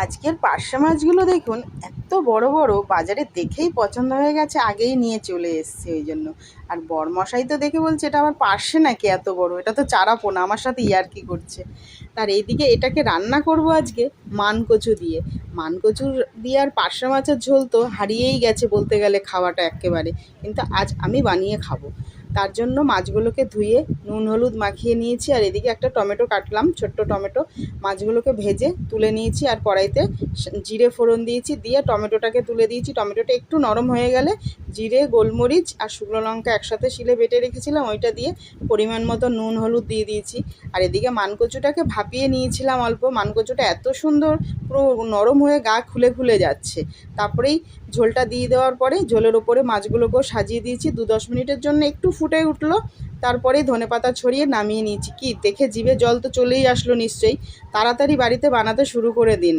আজকের পার্শে মাছগুলো দেখুন, এত বড় বড়, বাজারে দেখেই পছন্দ হয়ে গেছে, আগেই নিয়ে চলে এসছে ওই জন্য। আর বরমশাই তো দেখে বলছে, এটা আবার পার্শে নাকি এত বড়? এটা তো চারা পোনা, আমার সাথে ইয়ার্কি করছে? তার এইদিকে এটাকে রান্না করব আজকে, মানকচু দিয়ে। মানকচু দিয়ে আর পার্শে মাছের ঝোল তো হারিয়েই গেছে বলতে গেলে খাওয়াটা একেবারে কিন্তু আজ আমি বানিয়ে খাব। তার জন্য মাছগুলোকে ধুয়ে নুন, হলুদ মাখিয়ে নিয়েছি আর এদিকে একটা টমেটো কাটলাম, ছোট্ট টমেটো। মাছগুলোকে ভেজে তুলে নিয়েছি আর কড়াইতে জিরে ফোড়ন দিয়েছি, দিয়ে টমেটোটাকে তুলে দিয়েছি। টমেটোটা একটু নরম হয়ে গেলে জিরে, গোলমরিচ আর শুকনো লঙ্কা একসাথে শিলে বেটে রেখেছিলাম, ওইটা দিয়ে পরিমাণ মতো নুন, হলুদ দিয়ে দিয়েছি। আর এদিকে মানকচুটাকে ভাপিয়ে নিয়েছিলাম অল্প। মানকচুটা এত সুন্দর, পুরো নরম হয়ে গা খুলে খুলে যাচ্ছে। তারপরেই ঝোলটা দিয়ে দেওয়ার পরে ঝোলের ওপরে মাছগুলোকেও সাজিয়ে দিয়েছি। দু দশ মিনিটের জন্য একটু ফুটে উঠল। তারপরেই ধনেপাতা ছড়িয়ে নামিয়ে নিয়েছি। কি, দেখে জিভে জল তো চলেই আসলো নিশ্চয়ই। তাড়াতাড়ি বাড়িতে বানাতে শুরু করে দিন।